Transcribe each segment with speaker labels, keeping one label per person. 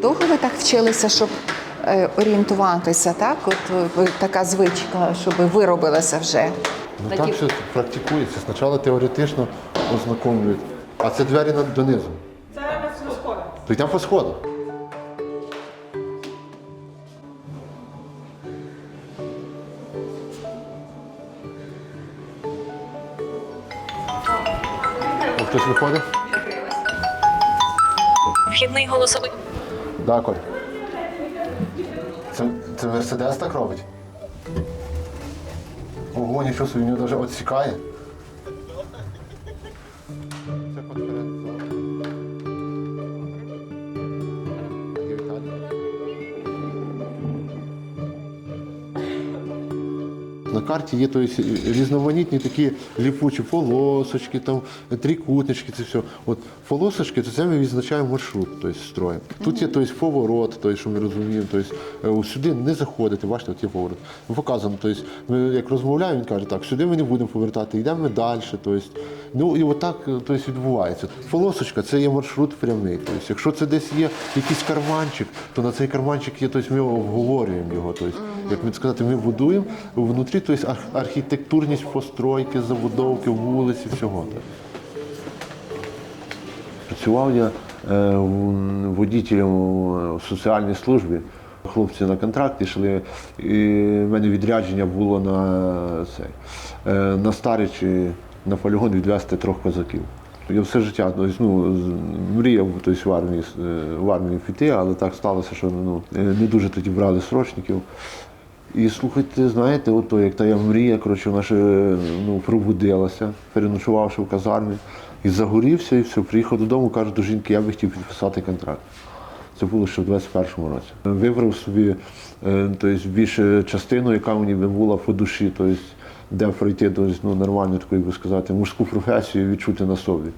Speaker 1: Довго ви так вчилися, щоб е, орієнтуватися, так? От е, така звичка, щоб виробилася вже.
Speaker 2: Ну
Speaker 1: Такі-
Speaker 2: так все практикується. Спочатку теоретично ознакомлюють, а це двері донизу.
Speaker 3: Це по сходах.
Speaker 2: То йдемо по сходах. Хтось виходить?
Speaker 4: Вхідний голосовий.
Speaker 2: Да. Це, це Мерседес так робить? Ого, нічого собі, він навіть відсікає. На карті є тобто, різноманітні такі ліпучі полосочки, там, трикутнички, це все. От полосочки це ми відзначаємо маршрут тобто, строїмо. Тут є тобто, поворот, тобто, що ми розуміємо. Тобто, е, сюди не заходити, бачите, от є поворот. Ну, Показано, тобто, ми як розмовляємо, він каже, так, сюди ми не будемо повертати, йдемо ми далі. Тобто, ну і отак е, тобто, відбувається. Полосочка це є маршрут прямий. Тобто, якщо це десь є якийсь карманчик, то на цей карманчик є, тобто, ми обговорюємо його. Тобто, як ми сказати, ми будуємо внутрі, тобто ар- архітектурність постройки, забудовки, вулиці, всього. Працював я е, в- водітелем у соціальній службі. Хлопці на контракт йшли, і в мене відрядження було на цей, е, на Старичі, на полігон відвезти трьох козаків. Я все життя ну, мріяв тобто, в, армії, е, в армію піти, але так сталося, що ну, е, не дуже тоді брали срочників. І слухайте, знаєте, ото як та я мрія, коротше, вона ще ну, пробудилася, переночувавши в казармі, і загорівся, і все, приїхав додому, кажу до жінки, я би хотів підписати контракт. Це було ще в 21-му році. Вибрав собі е, тобто, більше частину, яка мені би була по душі, тобто, де пройти тобто, ну, нормальну таку, як би сказати, мужську професію відчути на собі.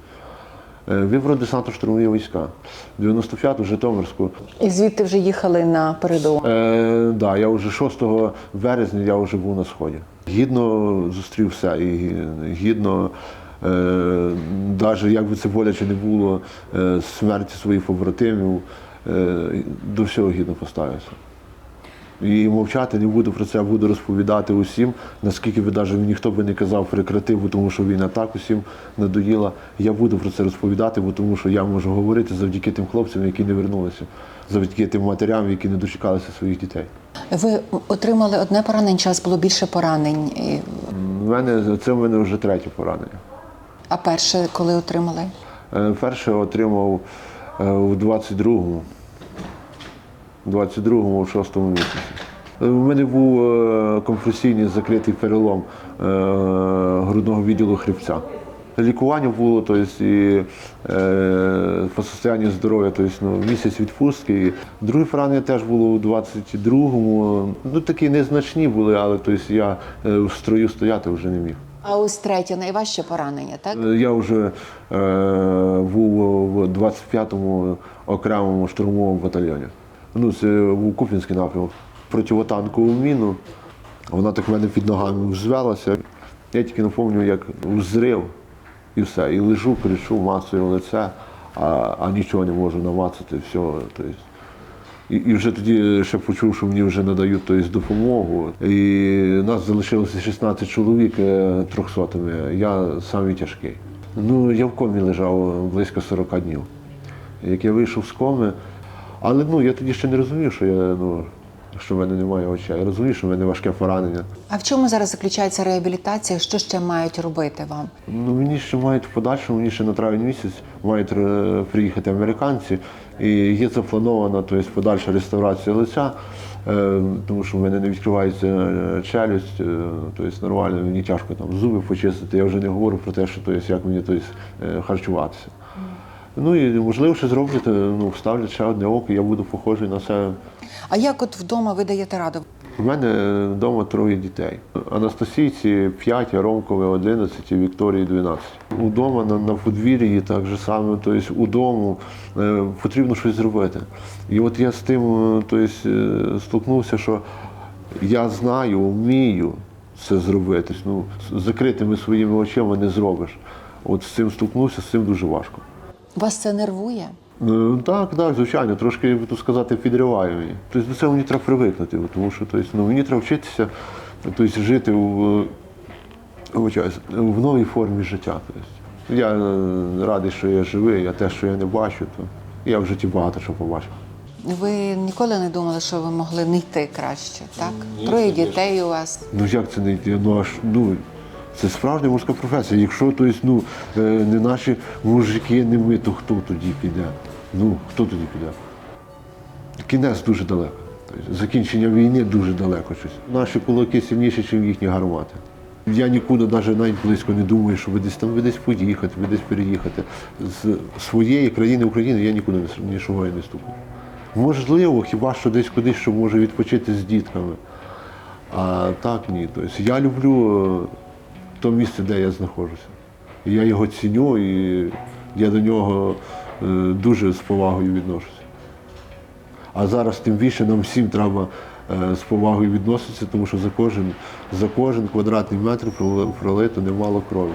Speaker 2: Е, Вибрав десантно-штурмові війська, 95-ту Житомирську.
Speaker 1: І звідти вже їхали на передову.
Speaker 2: Е, да, я вже 6 березня я вже був на сході. Гідно зустрів все і гідно, е, навіть як би це боляче не було, е, смерті своїх побратимів, е, до всього гідно поставився. І мовчати не буду про це, а буду розповідати усім, наскільки би навіть ніхто би не казав прекратив, бо тому що війна так усім надоїла. Я буду про це розповідати, бо тому що я можу говорити завдяки тим хлопцям, які не вернулися, завдяки тим матерям, які не дочекалися своїх дітей.
Speaker 1: Ви отримали одне поранення, вас було більше поранень.
Speaker 2: У мене це в мене вже третє поранення.
Speaker 1: А перше, коли отримали?
Speaker 2: Е, Перше отримав е, у 22-му, 22-му, в 6-му місяці. Е, У мене був е, компресійний закритий перелом е, грудного відділу хребця. Лікування було, тобто, і е, по состоянню здоров'я, тобто, ну, місяць відпустки. Друге поранення теж було у 22-му. Ну, такі незначні були, але тобто, я е, в строю стояти вже не міг.
Speaker 1: А ось третє найважче поранення, так?
Speaker 2: Е, Я вже е, був в 25-му окремому штурмовому батальйоні. Ну, це був Куп'янський напрямок. Противотанкову міну. Вона так в мене під ногами взвелася. Я тільки пам'ятаю, як взрив і все. І лежу, кричу, мацаю лице, а, а нічого не можу намацати, все. Тобто. І, і вже тоді ще почув, що мені вже надають тобто, допомогу. І нас залишилося 16 чоловік е, трьохсотими. Я самий тяжкий. Ну, я в комі лежав близько 40 днів. Як я вийшов з коми, але ну, я тоді ще не розумів, що я, ну, що в мене немає очей. Я розумію, що в мене важке поранення.
Speaker 1: А в чому зараз заключається реабілітація? Що ще мають робити вам?
Speaker 2: Ну, мені ще мають в подальшому, мені ще на травень місяць мають е, приїхати американці. І є запланована тобто, подальша реставрація лиця, е, тому що в мене не відкривається е, челюсть, тобто нормально, мені тяжко там зуби почистити. Я вже не говорю про те, що тобто, як мені тобто, харчуватися. Ну і можливо, що зроблять, ну, вставлять ще одне око, я буду похожий на себе.
Speaker 1: А як от вдома ви даєте раду?
Speaker 2: У мене вдома троє дітей. Анастасійці 5, а Ромкові 11, Вікторії 12. Удома на, на подвір'ї так же саме, тобто удому е, потрібно щось зробити. І от я з тим е, тобто, е, столкнувся, що я знаю, вмію це зробити. Ну, з закритими своїми очима не зробиш. От з цим столкнувся, з цим дуже важко.
Speaker 1: Вас це нервує?
Speaker 2: Ну, так, так, звичайно, трошки, би тут сказати, підриває мені. Тобто до цього мені треба привикнути, тому що тобто, ну, мені треба вчитися тобто, жити в, вибачаюсь, в новій формі життя. Тобто, я е, радий, що я живий, а те, що я не бачу, то я в житті багато що побачив.
Speaker 1: Ви ніколи не думали, що ви могли не йти краще, так? Троє дітей у вас.
Speaker 2: Ну як це не йти? Ну аж ну. Це справжня мужська професія. Якщо тобто, ну, е, не наші мужики, не ми, то хто тоді піде? Ну, хто тоді піде? Кінець дуже далеко. Тобто, закінчення війни дуже далеко щось. Наші кулаки сильніші, ніж їхні гармати. Я нікуди навіть навіть близько не думаю, що десь там десь поїхати, ви десь переїхати. З своєї країни України я нікуди не нічого не ступаю. Можливо, хіба що десь кудись, що може відпочити з дітками. А так ні. Тобто я люблю то місце, де я знаходжуся. І я його ціню і я до нього е, дуже з повагою відношуся. А зараз тим більше нам всім треба е, з повагою відноситися, тому що за кожен, за кожен квадратний метр пролито немало крові.